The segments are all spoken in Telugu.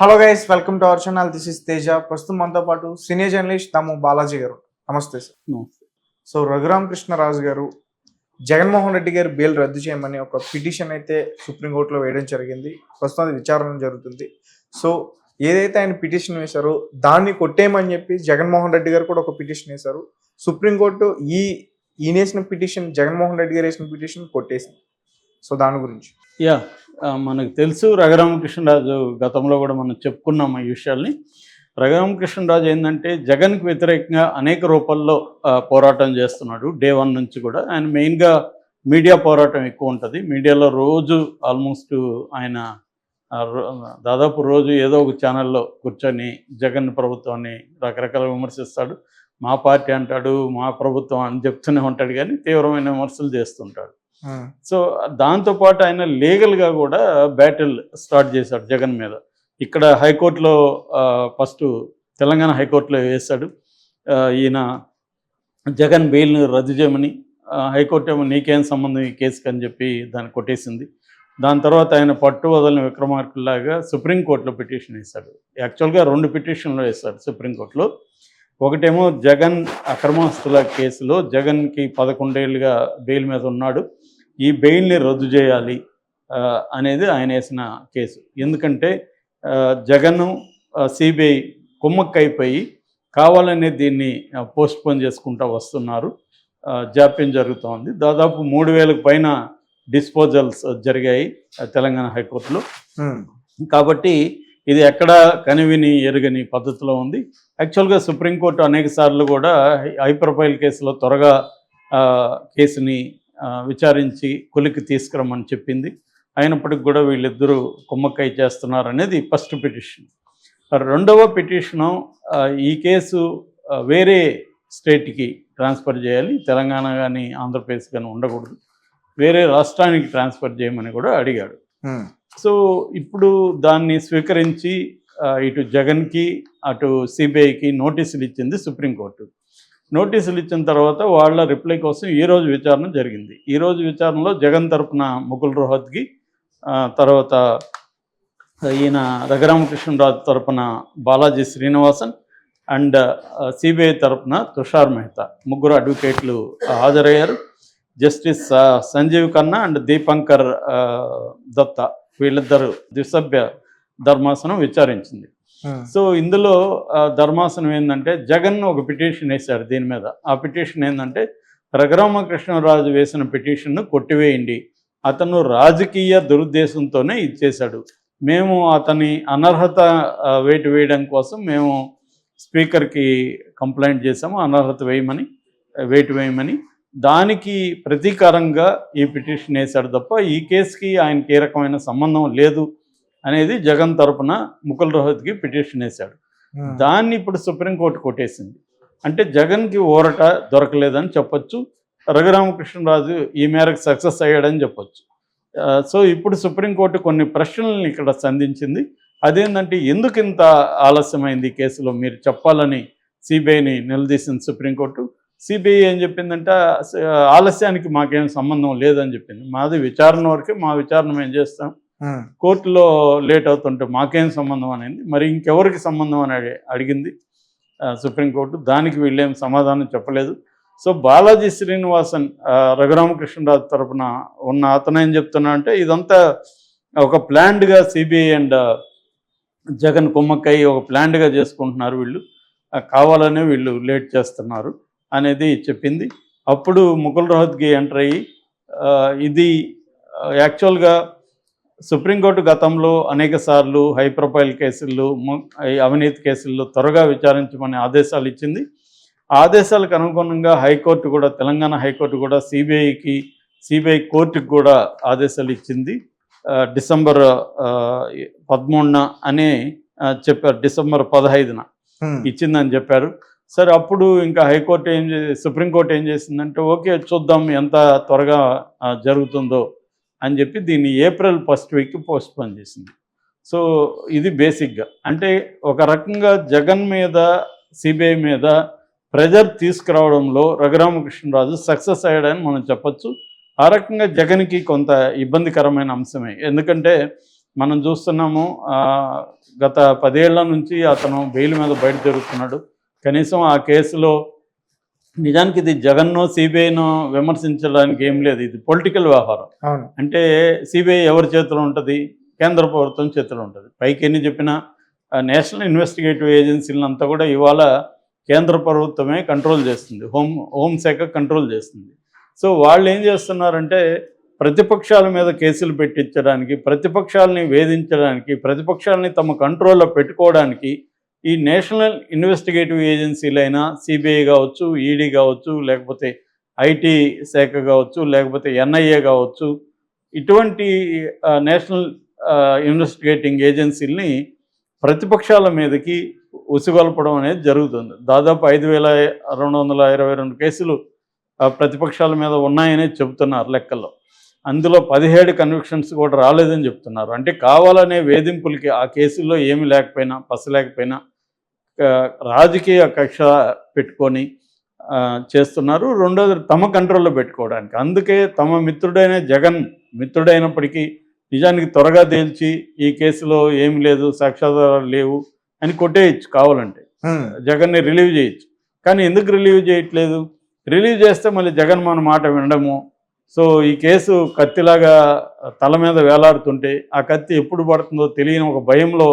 Hello guys welcome to our channel this is Teja ప్రస్తుతం మనతో పాటు సీనియర్ జర్నలిస్ట్ తమ్ము బాలాజీ గారు. నమస్తే సార్. సో రఘురామ కృష్ణరాజు గారు జగన్మోహన్ రెడ్డి గారు బెయిల్ రద్దు చేయమని ఒక పిటిషన్ అయితే సుప్రీంకోర్టులో వేయడం జరిగింది. ప్రస్తుతం అది విచారణ జరుగుతుంది. సో ఏదైతే ఆయన పిటిషన్ వేశారో దాన్ని కొట్టేయమని చెప్పి జగన్మోహన్ రెడ్డి గారు కూడా ఒక పిటిషన్ వేశారు. సుప్రీంకోర్టు ఈ ఈయన వేసిన పిటిషన్ జగన్మోహన్ రెడ్డి గారు వేసిన పిటిషన్ కొట్టేసింది. సో దాని గురించి. యా మనకు తెలుసు రఘురామకృష్ణరాజు గతంలో కూడా మనం చెప్పుకున్నాం ఈ విషయాల్ని. రఘురామకృష్ణరాజు ఏంటంటే జగన్కి వ్యతిరేకంగా అనేక రూపాల్లో పోరాటం చేస్తున్నాడు. డే వన్ నుంచి కూడా ఆయన మెయిన్గా మీడియా పోరాటం ఎక్కువ ఉంటుంది. మీడియాలో రోజు ఆల్మోస్ట్ ఆయన దాదాపు రోజు ఏదో ఒక ఛానల్లో కూర్చొని జగన్ ప్రభుత్వాన్ని రకరకాల విమర్శిస్తాడు. మా పార్టీ అంటాడు మా ప్రభుత్వం అని చెప్తూనే ఉంటాడు కానీ తీవ్రమైన విమర్శలు చేస్తుంటాడు. సో దాంతోపాటు ఆయన లీగల్గా కూడా బ్యాటిల్ స్టార్ట్ చేశాడు జగన్ మీద. ఇక్కడ హైకోర్టులో ఫస్ట్ తెలంగాణ హైకోర్టులో వేశాడు. ఈయన జగన్ బెయిల్ని రద్దు చేయమని హైకోర్టు ఏమో నీకేం సంబంధం ఈ కేసుకి అని చెప్పి దాన్ని కొట్టేసింది. దాని తర్వాత ఆయన పట్టు వదలని విక్రమార్కుల్లాగా సుప్రీంకోర్టులో పిటిషన్ వేశాడు. యాక్చువల్గా రెండు పిటిషన్లు వేశాడు సుప్రీంకోర్టులో ఒకటేమో జగన్ అక్రమాస్తుల కేసులో జగన్కి పదకొండేళ్ళుగా బెయిల్ మీద ఉన్నాడు. ఈ బెయిల్ని రద్దు చేయాలి అనేది ఆయన వేసిన కేసు. ఎందుకంటే జగన్ సిబిఐ కుమ్మక్కైపోయి కావాలనే దీన్ని పోస్ట్ పోన్ చేసుకుంటూ వస్తున్నారు. జాప్యం జరుగుతోంది. దాదాపు మూడు వేలకు పైన డిస్పోజల్స్ జరిగాయి తెలంగాణ హైకోర్టులో. కాబట్టి ఇది ఎక్కడ కనివిని ఎరుగని పద్ధతిలో ఉంది. యాక్చువల్గా సుప్రీంకోర్టు అనేక సార్లు కూడా హై ప్రొఫైల్ కేసులో త్వరగా కేసుని విచారించి కొలికి తీసుకురమ్మని చెప్పింది. అయినప్పటికి కూడా వీళ్ళిద్దరూ కుమ్మక్కై చేస్తున్నారు అనేది ఫస్ట్ పిటిషన్. రెండవ పిటిషను ఈ కేసు వేరే స్టేట్కి ట్రాన్స్ఫర్ చేయాలి. తెలంగాణ కానీ ఆంధ్రప్రదేశ్ కానీ ఉండకూడదు. వేరే రాష్ట్రానికి ట్రాన్స్ఫర్ చేయమని కూడా అడిగాడు. సో ఇప్పుడు దాన్ని స్వీకరించి ఇటు జగన్కి అటు సిబిఐకి నోటీసులు ఇచ్చింది సుప్రీంకోర్టు. నోటీసులు ఇచ్చిన తర్వాత వాళ్ళ రిప్లై కోసం ఈరోజు విచారణ జరిగింది. ఈరోజు విచారణలో జగన్ తరపున ముకుల్ రోహత్కి తర్వాత ఈయన రఘురామకృష్ణరాజు తరపున బాలాజీ శ్రీనివాసన్ అండ్ సిబిఐ తరపున తుషార్ మెహతా ముగ్గురు అడ్వకేట్లు హాజరయ్యారు. జస్టిస్ సంజీవ్ ఖన్నా అండ్ దీపంకర్ దత్త దత్తా వీళ్ళిద్దరు ద్విసభ్య ధర్మాసనం విచారించింది. సో ఇందులో ధర్మాసనం ఏంటంటే జగన్ ఒక పిటిషన్ వేశాడు దీని మీద. ఆ పిటిషన్ ఏంటంటే రఘురామకృష్ణరాజు వేసిన పిటిషన్ను కొట్టివేయండి. అతను రాజకీయ దురుద్దేశంతోనే ఇచ్చేశాడు మేము అతని అనర్హత వేటు వేయడం కోసం మేము స్పీకర్కి కంప్లైంట్ చేసాము అనర్హత వేయమని వేటు వేయమని. దానికి ప్రతీకారంగా ఈ పిటిషన్ వేశాడు తప్ప ఈ కేసుకి ఆయనకి ఏ రకమైన సంబంధం లేదు. అనేది జగన్ తరపున ముకుల్ రోహత్కి పిటిషన్ వేశాడు. దాన్ని ఇప్పుడు సుప్రీంకోర్టు కొట్టేసింది. అంటే జగన్కి ఊరట దొరకలేదని చెప్పొచ్చు. రఘురామకృష్ణరాజు ఈ మేరకు సక్సెస్ అయ్యాడని చెప్పొచ్చు. సో ఇప్పుడు సుప్రీంకోర్టు కొన్ని ప్రశ్నలను ఇక్కడ సంధించింది. అదేంటంటే ఎందుకు ఇంత ఆలస్యమైంది కేసులో? మీరు చెప్పాలని సిబిఐని నిలదీసింది సుప్రీంకోర్టు. సిబిఐ ఏం చెప్పిందంటే "అస- ఆలస్యానికి మాకేం సంబంధం లేదని చెప్పింది. మాది విచారణ వరకే మా విచారణ మేము చేస్తాం. కోర్టులో లేట్ అవుతుంటే మాకేం సంబంధం అనేది మరి ఇంకెవరికి సంబంధం అని అడి- అడిగింది సుప్రీంకోర్టు. దానికి వీళ్ళేం సమాధానం చెప్పలేదు. సో బాలాజీ శ్రీనివాసన్ రఘురామకృష్ణరాజు తరపున ఉన్న అతను ఏం చెప్తున్నా అంటే ఇదంతా ఒక ప్లాండ్గా సిబిఐ అండ్ జగన్ కుమ్మక్కై ఒక ప్లాండ్గా చేసుకుంటున్నారు వీళ్ళు. కావాలనే వీళ్ళు లేట్ చేస్తున్నారు అనేది చెప్పింది. అప్పుడు ముకుల్ రోహత్కి ఎంటర్ అయ్యి ఇది యాక్చువల్గా సుప్రీంకోర్టు గతంలో అనేక సార్లు హై ప్రొఫైల్ కేసుల్లో అవినీతి కేసుల్లో త్వరగా విచారించమని ఆదేశాలు ఇచ్చింది. ఆదేశాలకు అనుగుణంగా హైకోర్టు కూడా తెలంగాణ హైకోర్టు కూడా సిబిఐకి సిబిఐ కోర్టుకు కూడా ఆదేశాలు ఇచ్చింది. డిసెంబర్ పదమూడున అని చెప్పారు డిసెంబర్ పదహైదున ఇచ్చిందని చెప్పారు. సరే అప్పుడు ఇంకా హైకోర్టు ఏం సుప్రీంకోర్టు ఏం చేసిందంటే ఓకే చూద్దాం ఎంత త్వరగా జరుగుతుందో అని చెప్పి దీన్ని ఏప్రిల్ ఫస్ట్ వీక్ పోస్ట్పోన్ చేసింది. సో ఇది బేసిక్గా అంటే ఒక రకంగా జగన్ మీద సిబిఐ మీద ప్రెజర్ తీసుకురావడంలో రఘురామకృష్ణరాజు సక్సెస్ అయ్యాడని మనం చెప్పొచ్చు. ఆ రకంగా జగన్కి కొంత ఇబ్బందికరమైన అంశమే. ఎందుకంటే మనం చూస్తున్నాము గత పదేళ్ళ నుంచి అతను బెయిల్ మీద బయట జరుగుతున్నాడు. కనీసం ఆ కేసులో నిజానికి ఇది జగన్నో సిబిఐనో విమర్శించడానికి ఏం లేదు. ఇది పొలిటికల్ వ్యవహారం. అంటే సిబిఐ ఎవరి చేతిలో ఉంటుంది? కేంద్ర ప్రభుత్వం చేతిలో ఉంటుంది. పైకి ఎన్ని చెప్పినా నేషనల్ ఇన్వెస్టిగేటివ్ ఏజెన్సీలను అంతా కూడా ఇవాళ కేంద్ర ప్రభుత్వమే కంట్రోల్ చేస్తుంది. హోమ్ హోంశాఖ కంట్రోల్ చేస్తుంది. సో వాళ్ళు ఏం చేస్తున్నారంటే ప్రతిపక్షాల మీద కేసులు పెట్టించడానికి ప్రతిపక్షాలని వేధించడానికి ప్రతిపక్షాలని తమ కంట్రోల్లో పెట్టుకోవడానికి ఈ నేషనల్ ఇన్వెస్టిగేటివ్ ఏజెన్సీలైనా సిబిఐ కావచ్చు ఈడీ కావచ్చు లేకపోతే ఐటీ శాఖ కావచ్చు లేకపోతే ఎన్ఐఏ కావచ్చు ఇటువంటి నేషనల్ ఇన్వెస్టిగేటింగ్ ఏజెన్సీల్ని ప్రతిపక్షాల మీదకి ఉసిగొల్పడం అనేది జరుగుతుంది. దాదాపు ఐదు వేల రెండు వందల ఇరవై రెండు కేసులు ప్రతిపక్షాల మీద ఉన్నాయని చెబుతున్నారు లెక్కల్లో. అందులో పదిహేడు కన్విక్షన్స్ కూడా రాలేదని చెప్తున్నారు. అంటే కావాలనే వేధింపులకి ఆ కేసుల్లో ఏమి లేకపోయినా పస లేకపోయినా రాజకీయ కక్ష పెట్టుకొని చేస్తున్నారు. రెండోది తమ కంట్రోల్లో పెట్టుకోవడానికి. అందుకే తమ మిత్రుడైన జగన్ మిత్రుడైనప్పటికీ నిజానికి త్వరగా తేల్చి ఈ కేసులో ఏమి లేదు సాక్ష్యాధారాలు లేవు అని కొట్టేయచ్చు కావాలంటే. జగన్ని రిలీవ్ చేయొచ్చు. కానీ ఎందుకు రిలీవ్ చేయట్లేదు? రిలీవ్ చేస్తే మళ్ళీ జగన్ మన మాట వినడము సో ఈ కేసు కత్తిలాగా తల మీద వేలాడుతుంటే ఆ కత్తి ఎప్పుడు పడుతుందో తెలియని ఒక భయంలో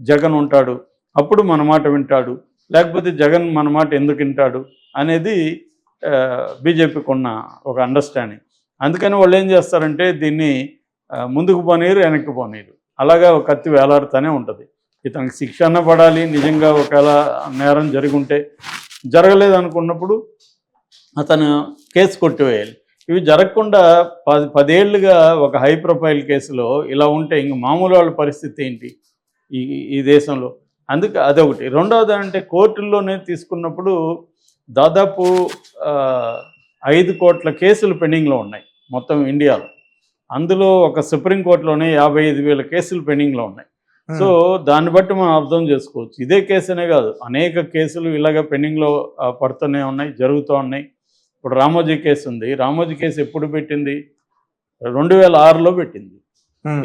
జగన్ ఉంటాడు. అప్పుడు మన మాట వింటాడు. లేకపోతే జగన్ మన మాట ఎందుకు వింటాడు అనేది బీజేపీకి ఉన్న ఒక అండర్స్టాండింగ్ అందుకని వాళ్ళు ఏం చేస్తారంటే దీన్ని ముందుకు పోనీరు వెనక్కి పోనీరు. అలాగా ఒక కత్తి వేలాడుతూనే ఉంటుంది. ఇతనికి శిక్ష అన్న పడాలి నిజంగా ఒకవేళ నేరం జరిగి ఉంటే. జరగలేదు అనుకున్నప్పుడు అతను కేసు కొట్టివేయాలి. ఇవి జరగకుండా పది పదేళ్ళుగా ఒక హై ప్రొఫైల్ కేసులో ఇలా ఉంటే ఇంక మామూలు వాళ్ళ పరిస్థితి ఏంటి? ఈ ఈ దేశంలో. అందుకే అదొకటి. రెండవది అంటే కోర్టుల్లోనే తీసుకున్నప్పుడు దాదాపు ఐదు కోట్ల కేసులు పెండింగ్లో ఉన్నాయి మొత్తం ఇండియాలో. అందులో ఒక సుప్రీంకోర్టులోనే యాభై ఐదు వేల కేసులు పెండింగ్లో ఉన్నాయి. సో దాన్ని బట్టి మనం అర్థం చేసుకోవచ్చు. ఇదే కేసునే కాదు. అనేక కేసులు ఇలాగ పెండింగ్లో పడుతూనే ఉన్నాయి జరుగుతూ ఉన్నాయి. ఇప్పుడు రామోజీ కేసు ఉంది. రామోజీ కేసు ఎప్పుడు పెట్టింది? రెండు వేల ఆరులో పెట్టింది.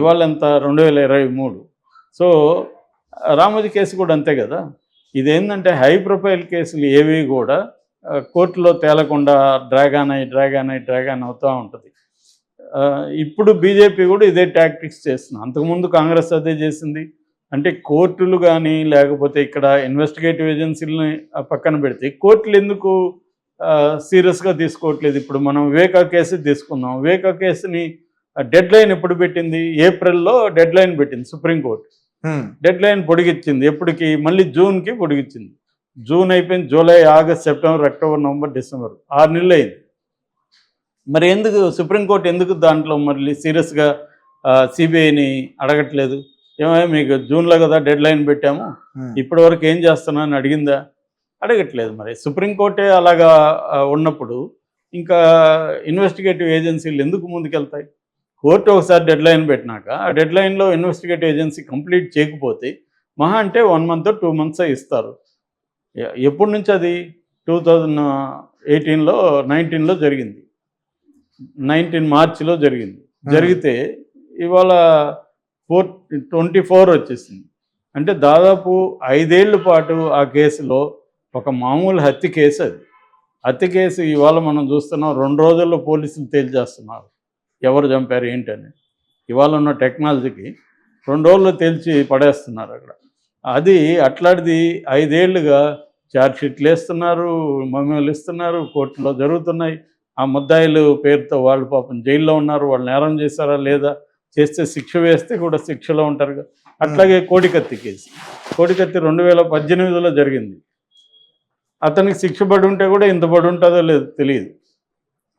ఇవాళ ఎంత? రెండు వేల ఇరవై మూడు. సో రామోజీ కేసు కూడా అంతే కదా? ఇదేంటంటే హై ప్రొఫైల్ కేసులు ఏవి కూడా కోర్టులో తేలకుండా డ్రాగాన్ అయ్యి డ్రాగాన్ అయ్యి డ్రాగాన్ అవుతూ ఉంటుంది. ఇప్పుడు బీజేపీ కూడా ఇదే టాక్టిక్స్ చేస్తుంది. అంతకుముందు కాంగ్రెస్ అదే చేసింది. అంటే కోర్టులు కానీ లేకపోతే ఇక్కడ ఇన్వెస్టిగేటివ్ ఏజెన్సీలని పక్కన పెడితే కోర్టులు ఎందుకు సీరియస్గా తీసుకోవట్లేదు. ఇప్పుడు మనం వివేకా కేసు తీసుకుందాం. వివేకా కేసుని డెడ్ లైన్ ఎప్పుడు పెట్టింది? ఏప్రిల్లో డెడ్ లైన్ పెట్టింది సుప్రీంకోర్టు. డెడ్ లైన్ పొడిగిచ్చింది. ఎప్పటికి? మళ్ళీ జూన్కి పొడిగిచ్చింది. జూన్ అయిపోయింది. July August September October November December ఆరు నెలలు అయింది. మరి ఎందుకు సుప్రీంకోర్టు ఎందుకు దాంట్లో మళ్ళీ సీరియస్గా సిబిఐని అడగట్లేదు? ఏమయ్యా మీకు జూన్లో కదా డెడ్ లైన్ పెట్టాము. ఇప్పటి వరకు ఏం చేస్తున్నా అని అడిగిందా? అడగట్లేదు మరి. సుప్రీంకోర్టే అలాగా ఉన్నప్పుడు ఇంకా ఇన్వెస్టిగేటివ్ ఏజెన్సీలు ఎందుకు ముందుకెళ్తాయి? కోర్టు ఒకసారి డెడ్ లైన్ పెట్టినాక ఆ డెడ్ లైన్లో ఇన్వెస్టిగేటివ్ ఏజెన్సీ కంప్లీట్ చేయకపోతే మహా అంటే వన్ మంత్ టూ మంత్స్ ఇస్తారు. ఎప్పటి నుంచి అది? టూ థౌజండ్ ఎయిటీన్లో నైన్టీన్లో జరిగింది. నైన్టీన్ మార్చిలో జరిగింది. జరిగితే ఇవాళ ఫోర్ ట్వంటీ ఫోర్ వచ్చేసింది. అంటే దాదాపు ఐదేళ్ళ పాటు ఆ కేసులో ఒక మామూలు హత్య కేసు అది. హత్య కేసు ఇవాళ మనం చూస్తున్నాం రెండు రోజుల్లో పోలీసులు తేల్చేస్తున్నారు. ఎవరు చంపారు ఏంటని. ఇవాళ ఉన్న టెక్నాలజీకి రెండు రోజుల్లో తేల్చి పడేస్తున్నారు అక్కడ. అది అట్లాంటిది ఐదేళ్ళుగా ఛార్జ్షీట్లు వేస్తున్నారు మమ్మీలు ఇస్తున్నారు కోర్టులో జరుగుతున్నాయి. ఆ ముద్దాయిలు పేరుతో వాళ్ళు పాపం జైల్లో ఉన్నారు వాళ్ళు నేరం చేశారా లేదా చేస్తే శిక్ష వేస్తే కూడా శిక్షలో ఉంటారు. అట్లాగే కోడికత్తి కేసు. కోడికత్తి రెండు వేల పద్దెనిమిదిలో జరిగింది. అతనికి శిక్ష పడి ఉంటే కూడా ఇంత పడి ఉంటుందో లేదో తెలియదు.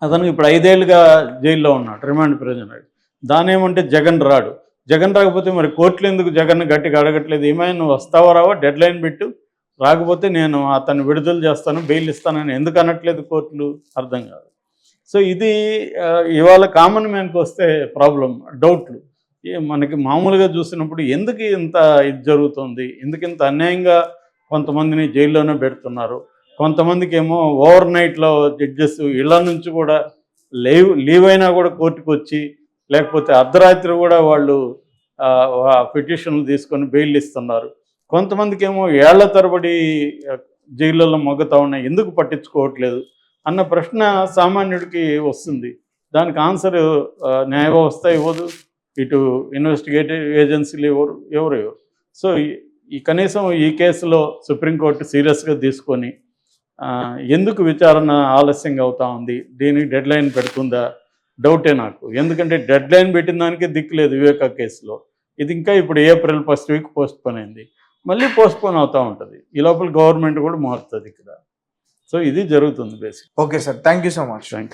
అతనికి ఇప్పుడు ఐదేళ్ళుగా జైల్లో ఉన్నాడు రిమాండ్ ప్రిజనర్ దాని ఏమంటే జగన్ రాడు. జగన్ రాకపోతే మరి కోర్టులు ఎందుకు జగన్ గట్టిగా అడగట్లేదు? ఏమైనా నువ్వు వస్తావా రావా? డెడ్ లైన్ పెట్టు. రాకపోతే నేను అతను విడుదల చేస్తాను బెయిల్ ఇస్తానని ఎందుకు అనట్లేదు కోర్టులు? అర్థం కాదు. సో ఇది ఇవాళ కామన్ మ్యాన్కి వస్తే ప్రాబ్లం డౌట్లు. మనకి మామూలుగా చూసినప్పుడు ఎందుకు ఇంత ఇది జరుగుతుంది? ఎందుకు ఇంత అన్యాయంగా కొంతమందిని జైల్లోనే పెడుతున్నారు. కొంతమందికి ఏమో ఓవర్ నైట్లో జడ్జెస్ ఇళ్ళ నుంచి కూడా లీవ్ లీవ్ అయినా కూడా కోర్టుకు వచ్చి లేకపోతే అర్ధరాత్రి కూడా వాళ్ళు పిటిషన్లు తీసుకొని బెయిల్ ఇస్తున్నారు. కొంతమందికి ఏమో ఏళ్ళ తరబడి ఆ, జైళ్ళలో మొగ్గుతా ఉన్నాయి. ఎందుకు పట్టించుకోవట్లేదు? అన్న ప్రశ్న సామాన్యుడికి వస్తుంది. దానికి ఆన్సర్ న్యాయ వ్యవస్థ ఇవ్వదు. ఇటు ఇన్వెస్టిగేటివ్ ఏజెన్సీలు ఎవరు ఎవరు ఎవరు సో ఈ- కనీసం ఈ కేసులో సుప్రీంకోర్టు సీరియస్గా తీసుకొని ఎందుకు విచారణ ఆలస్యంగా అవుతా ఉంది? దీనికి డెడ్ లైన్ పెడుతుందా? డౌటే నాకు. ఎందుకంటే డెడ్ లైన్ పెట్టిన దానికే దిక్కు లేదు వివేకా కేసులో. ఇది ఇంకా ఇప్పుడు April first week postpone అయింది. మళ్ళీ పోస్ట్ పోన్ అవుతూ ఉంటుంది. ఈ లోపల గవర్నమెంట్ కూడా మారుతుంది ఇక్కడ. సో ఇది జరుగుతుంది basic. Okay sir. Thank you so much. Thank